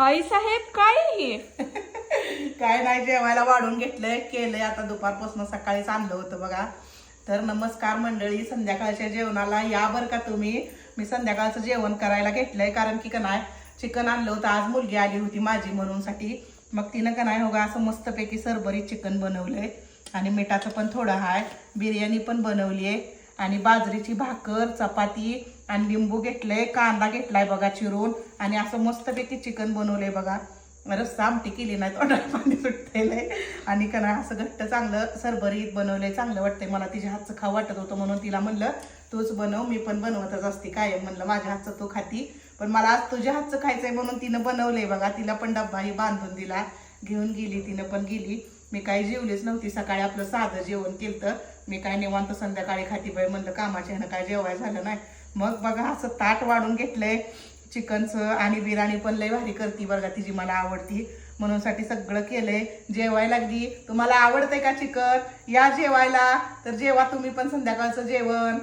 आई साहेब काय हे काय नाही जेवायला वाढून घेतलंय केलंय. आता दुपारपासून सकाळीच आणलं होतं बघा. तर नमस्कार मंडळी संध्याकाळच्या जेवणाला या बरं का तुम्ही. मी संध्याकाळचं जेवण करायला घेतलंय कारण की का नाही चिकन आणलं होतं. आज मुलगी आली होती माझी म्हणून साठी मग तिनं का नाही हो का असं मस्तपैकी सरबरीत चिकन बनवलंय. आणि मिठाचं पण थोडं आहे बिर्याणी पण बनवली आहे आणि बाजरीची भाकर चपाती आणि लिंबू घेतलंय कांदा घेतलाय बघा चिरून. आणि असं मस्तपैकी चिकन बनवलंय बघा. रस्सा आमटी केली नाही तोंडाला पाणी सुटलेलंय आणि का नाही असं घट्ट चांगलं सरभरीत बनवलंय चांगलं वाटतंय. मला तिच्या हातचं खाऊ वाटत होतं म्हणून तिला म्हणलं तूच बनव मी पण बनवतच असते काय म्हणलं माझ्या हातचं तू खाती. पण मला आज तुझ्या हातचं खायचंय म्हणून तिनं बनवलंय बघा. तिला पण डब्बाही बांधून दिला. घेऊन गेली तिनं पण गेली. मी काही जेवलीच नव्हती. सकाळी आपलं साधं जेवण केलं मी काय निवांत संध्याकाळी खाती बाई म्हणलं कामाच्या ह्यानं काय जेवाय झालं नाही. मग बघा असं ताट वाढून घेतलंय. चिकनचं आणि बिर्याणी पण लय भारी करती बघा तिची मला आवडती. म्हणून साठी सगळं केलंय. जेवायला लागली. तुम्हाला आवडतंय का चिकन? या जेवायला. तर जेवा तुम्ही पण संध्याकाळचं जेवण.